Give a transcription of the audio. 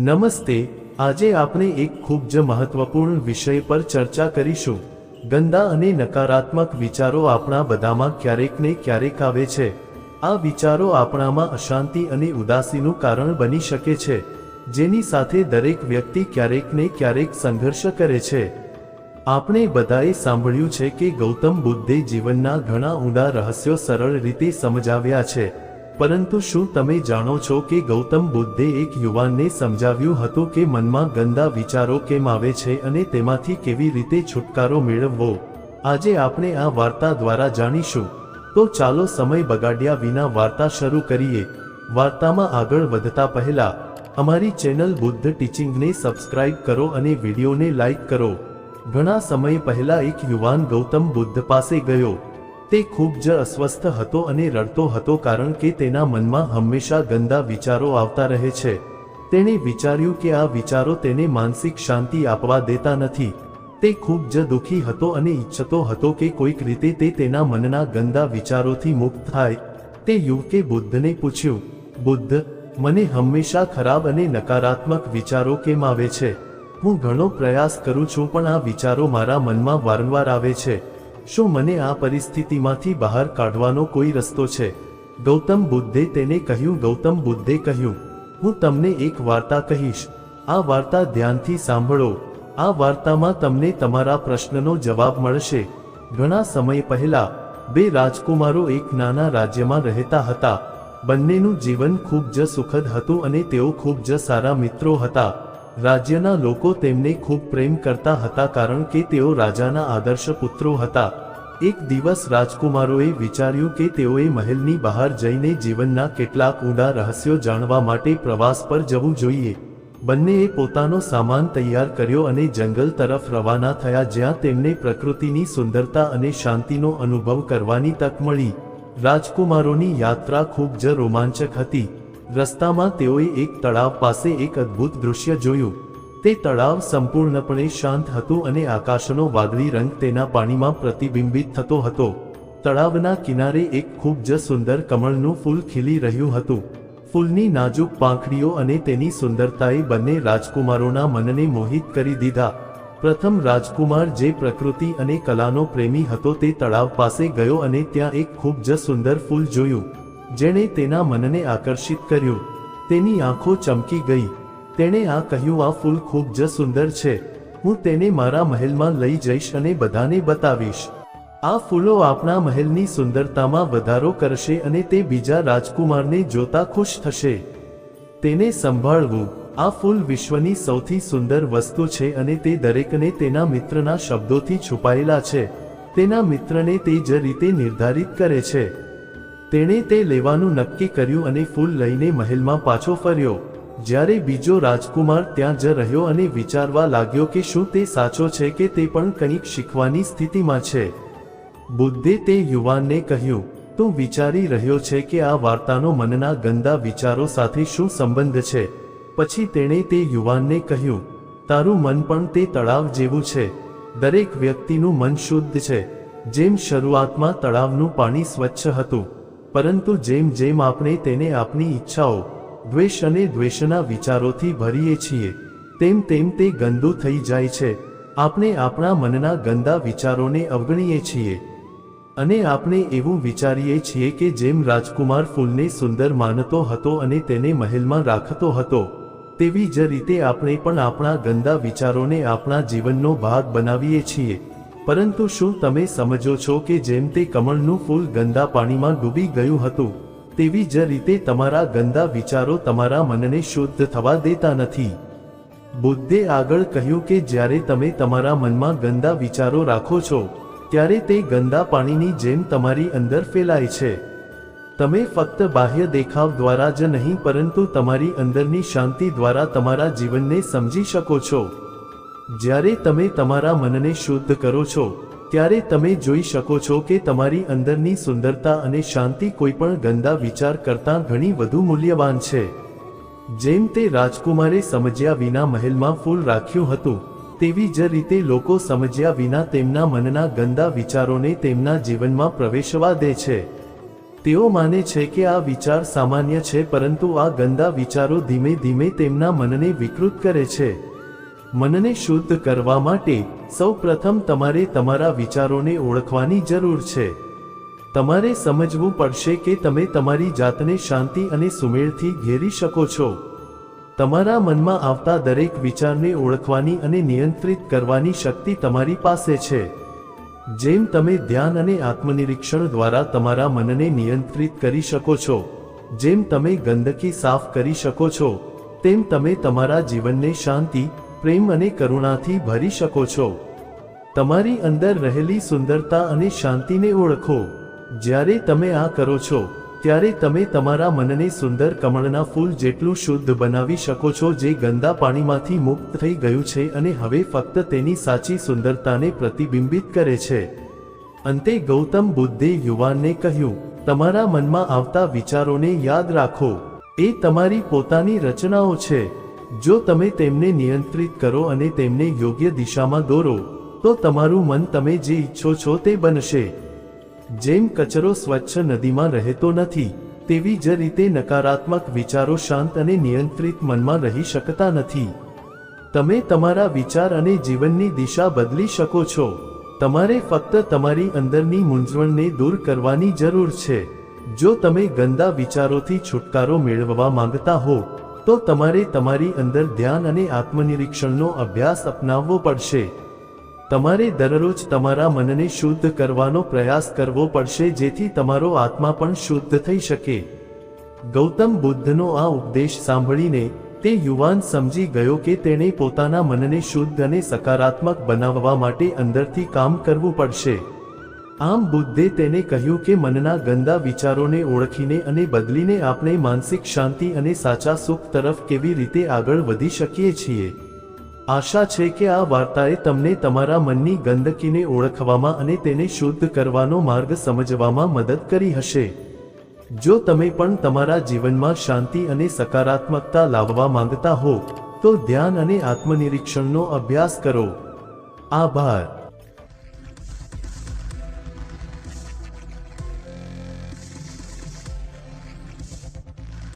નમસ્તે, આજે આપણે એક ખૂબ જ મહત્વપૂર્ણ વિષય પર ચર્ચા કરીશું. ગંદા અને નકારાત્મક વિચારો આપણા બધામાં ક્યારેક ને ક્યારેક આવે છે. આ વિચારો આપણામાં અશાંતિ અને ઉદાસીનું કારણ બની શકે છે, જેની સાથે દરેક વ્યક્તિ ક્યારેક ને ક્યારેક સંઘર્ષ કરે છે. આપણે બધાએ સાંભળ્યું છે કે ગૌતમ બુદ્ધે જીવનના ઘણા ઊંડા રહસ્યો સરળ રીતે સમજાવ્યા છે. પરંતુ શું તમે જાણો છો કે ગૌતમ બુદ્ધે એક યુવાનને સમજાવ્યું હતું કે મનમાં ગંદા વિચારો કેમ આવે છે અને તેમાંથી કેવી રીતે છુટકારો મેળવવો? આજે આપણે આ વાર્તા દ્વારા જાણીશું. તો ચાલો સમય બગાડ્યા વિના વાર્તા શરૂ કરીએ. વાર્તામાં આગળ વધતા પહેલા, અમારી ચેનલ બુદ્ધ ટીચિંગને સબસ્ક્રાઇબ કરો અને વિડીયોને લાઇક કરો. ઘણા સમય પહેલા એક યુવાન ગૌતમ બુદ્ધ પાસે ગયો. તે ખૂબ જ અસ્વસ્થ હતો અને રડતો હતો કારણ કે તેના મનમાં હંમેશા ગંદા વિચારો આવતા રહે છે. તેણે વિચાર્યું કે આ વિચારો તેને માનસિક શાંતિ આપવા દેતા નથી. તે ખૂબ જ દુઃખી હતો અને ઈચ્છતો હતો કે કોઈક રીતે તે તેના મનના ગંદા વિચારોથી મુક્ત થાય. તે યુવકે બુદ્ધને પૂછ્યું, બુદ્ધ, મને હંમેશા ખરાબ અને નકારાત્મક વિચારો કેમ આવે છે? હું ઘણો પ્રયાસ કરું છું પણ આ વિચારો મારા મનમાં વારંવાર આવે છે. શું મને આ પરિસ્થિતિમાંથી બહાર કાઢવાનો કોઈ રસ્તો છે? ગૌતમ બુદ્ધે તેને કહ્યું, ગૌતમ બુદ્ધે કહ્યું, હું તમને એક વાર્તા કહીશ. આ વાર્તા ધ્યાનથી સાંભળો. આ વાર્તામાં તમને તમારા પ્રશ્નનો જવાબ મળશે. ઘણા સમય પહેલા, બે રાજકુમારો એક નાના રાજ્યમાં રહેતા હતા. બંનેનું જીવન ખૂબ જ સુખદ હતું અને તેઓ ખૂબ જ સારા મિત્રો હતા. રાજ્યના લોકો તેમને ખૂબ પ્રેમ કરતા હતા કારણ કે તેઓ રાજાના આદર્શ પુત્રો હતા. એક દિવસ રાજકુમારોએ વિચાર્યું કે તેઓએ મહેલની બહાર જઈને જીવનના કેટલાક ઊંડા રહસ્યો જાણવા માટે પ્રવાસ પર જવું જોઈએ. બંનેએ પોતાનો સામાન તૈયાર કર્યો અને જંગલ તરફ રવાના થયા જ્યાં તેમને પ્રકૃતિની સુંદરતા અને શાંતિનો અનુભવ કરવાની તક મળી. રાજકુમારોની યાત્રા ખૂબ જ રોમાંચક હતી. રસ્તામાં તેઓએ એક તળાવ પાસે એક અદ્ભુત દૃશ્ય જોયું. તે તળાવ સંપૂર્ણપણે શાંત હતું અને આકાશનો વાદળી રંગ તેના પાણીમાં પ્રતિબિંબિત થતો હતો. તળાવના કિનારે એક ખૂબ જ સુંદર કમળનું ફૂલ ખીલી રહ્યું હતું. ફૂલની નાજુક પાંખડીઓ અને તેની સુંદરતાએ બંને રાજકુમારોના મનને મોહિત કરી દીધા. પ્રથમ રાજકુમાર જે પ્રકૃતિ અને કલાનો પ્રેમી હતો તે તળાવ પાસે ગયો અને ત્યાં એક ખૂબ જ સુંદર ફૂલ જોયું. જેણે તેના મનને આકર્ષિત કર્યું. તેની આંખો ચમકી ગઈ. તેણે આ કહ્યું, આ ફૂલ ખૂબ જ સુંદર છે. હું તેને મારા મહેલમાં લઈ જઈશ અને બધાને બતાવીશ. આ ફૂલો આપણા મહેલની સુંદરતામાં વધારો કરશે અને તે બીજા રાજકુમારને જોતા ખુશ થશે. તેને સંભાળવું. આ ફૂલ વિશ્વની સૌથી સુંદર વસ્તુ છે અને તે દરેકને તેના મિત્રના શબ્દોથી છુપાયેલા છે. તેના મિત્રને તે જ રીતે નિર્ધારિત કરે છે. તેણે તે લેવાનું નક્કી કર્યું અને ફૂલ લઈને મહેલમાં પાછો ફર્યો. જ્યારે બીજો રાજકુમાર ત્યાં જ રહ્યો અને વિચારવા લાગ્યો કે શું તે સાચો છે કે તે પણ કંઈક શીખવાની સ્થિતિમાં છે. બુદ્ધે તે યુવાનને કહ્યું, તું વિચારી રહ્યો છે કે આ વાર્તાનો મનના ગંદા વિચારો સાથે શું સંબંધ છે? પછી તેણે તે યુવાનને કહ્યું, તારું મન પણ તે તળાવ જેવું છે. દરેક વ્યક્તિનું મન શુદ્ધ છે. જેમ શરૂઆતમાં તળાવનું પાણી સ્વચ્છ હતું પરંતુ જેમ જેમ આપણે તેને આપણી ઈચ્છાઓ, દ્વેષ અને દ્વેષના વિચારોથી ભરીએ છીએ, તેમ તેમ તે ગંદુ થઈ જાય છે. આપણે આપણા મનના ગંદા વિચારોને અવગણીએ છીએ. અને આપણે એવું વિચારીએ છીએ કે જેમ રાજકુમાર ફૂલને સુંદર માનતો હતો અને તેને મહેલમાં રાખતો હતો, તેવી જ રીતે આપણે પણ આપણા ગંદા વિચારોને આપણા જીવનનો ભાગ બનાવીએ છીએ. પરંતુ શું તમે સમજો છો કે જેમ તે કમળનું ફૂલ ગંદા પાણીમાં ડૂબી ગયું હતું, તેવી જ રીતે તમારા ગંદા વિચારો તમારા મનને શુદ્ધ થવા દેતા નથી. બુદ્ધે આગળ કહ્યું કે જ્યારે તમે તમારા મનમાં ગંદા વિચારો રાખો છો, ત્યારે તે ગંદા પાણીની જેમ તમારી અંદર ફેલાય છે. તમે ફક્ત બાહ્ય દેખાવ દ્વારા જ નહીં, પરંતુ તમારી અંદરની શાંતિ દ્વારા તમારા જીવનને સમજી શકો છો. જ્યારે તમે તમારા મનને શુદ્ધ કરો છો, ત્યારે તમે જોઈ શકો છો કે તમારી અંદરની સુંદરતા અને શાંતિ કોઈપણ ગંદા વિચાર કરતાં ઘણી વધુ મૂલ્યવાન છે. જેમ તે રાજકુમારે સમજ્યા વિના મહેલમાં ફૂલ રાખ્યું હતું, તેવી જ રીતે લોકો સમજ્યા વિના તેમના મનના ગંદા વિચારોને તેમના જીવનમાં પ્રવેશવા દે છે. તેઓ માને છે કે આ વિચાર સામાન્ય છે, પરંતુ આ ગંદા વિચારો ધીમે ધીમે તેમના મનને વિકૃત કરે છે. મનને શુદ્ધ કરવા માટે સૌ પ્રથમ તમારે તમારા વિચારોને ઓળખવાની જરૂર છે. તમારે સમજવું પડશે કે તમે તમારી જાતને શાંતિ અને સુમેળથી ઘેરી શકો છો. તમારા મનમાં આવતા દરેક વિચારને ઓળખવાની અને નિયંત્રિત કરવાની શક્તિ તમારી પાસે છે. જેમ તમે ધ્યાન અને આત્મનિરીક્ષણ દ્વારા તમારા મનને નિયંત્રિત કરી શકો છો, જેમ તમે ગંદકી સાફ કરી શકો છો, તેમ તમે તમારા જીવનને શાંતિ પ્રેમ અને કરુણાથી ભરી શકો છો. તમારી અંદર રહેલી સુંદરતા અને શાંતિને ઓળખો. જ્યારે તમે આ કરો છો, ત્યારે તમે તમારા મનને સુંદર કમળના ફૂલ જેટલું શુદ્ધ બનાવી શકો છો જે ગંદા પાણીમાંથી મુક્ત થઈ ગયું છે અને હવે ફક્ત તેની સાચી સુંદરતાને પ્રતિબિંબિત કરે છે. અંતે ગૌતમ બુદ્ધે યુવાનને કહ્યું, તમારા મનમાં આવતા વિચારોને યાદ રાખો. એ તમારી પોતાની રચનાઓ છે. જો તમે તેમને નિયંત્રિત કરો અને તેમને યોગ્ય દિશામાં દોરો, તો તમારું મન તમે જે ઈચ્છો છો તે બનશે. જેમ કચરો સ્વચ્છ નદીમાં રહેતો નથી, તેવી જ રીતે નકારાત્મક વિચારો શાંત અને નિયંત્રિત મનમાં રહી શકતા નથી. તમે તમારા વિચાર અને જીવનની દિશા બદલી શકો છો. તમારે ફક્ત તમારી અંદરની મૂંઝવણને દૂર કરવાની જરૂર છે. જો તમે ગંદા વિચારોથી છુટકારો મેળવવા માંગતા હો તો તમારે તમારી અંદર ધ્યાન અને આત્મનિરીક્ષણનો અભ્યાસ અપનાવવો પડશે. તમારે દરરોજ તમારા મનને શુદ્ધ કરવાનો પ્રયાસ કરવો પડશે જેથી તમારો આત્મા પણ શુદ્ધ થઈ શકે. ગૌતમ બુદ્ધનો આ ઉપદેશ સાંભળીને તે યુવાન સમજી ગયો કે તેણે પોતાના મનને શુદ્ધ અને સકારાત્મક બનાવવા માટે અંદરથી કામ કરવું પડશે. આમ બુદ્ધે તેને કહ્યું કે મનના ગંદા વિચારોને ઓળખીને અને બદલીને આપણે માનસિક શાંતિ અને સાચા સુખ તરફ કેવી રીતે આગળ વધી શકીએ છીએ? આશા છે કે આ વાર્તાએ તમને તમારા મનની ગંદકીને ઓળખવામાં અને તેને શુદ્ધ કરવાનો માર્ગ સમજવામાં મદદ કરી હશે. જો તમે પણ તમારા જીવનમાં શાંતિ અને સકારાત્મકતા લાવવા માંગતા હો, તો ધ્યાન અને આત્મનિરીક્ષણનો અભ્યાસ કરો. આભાર.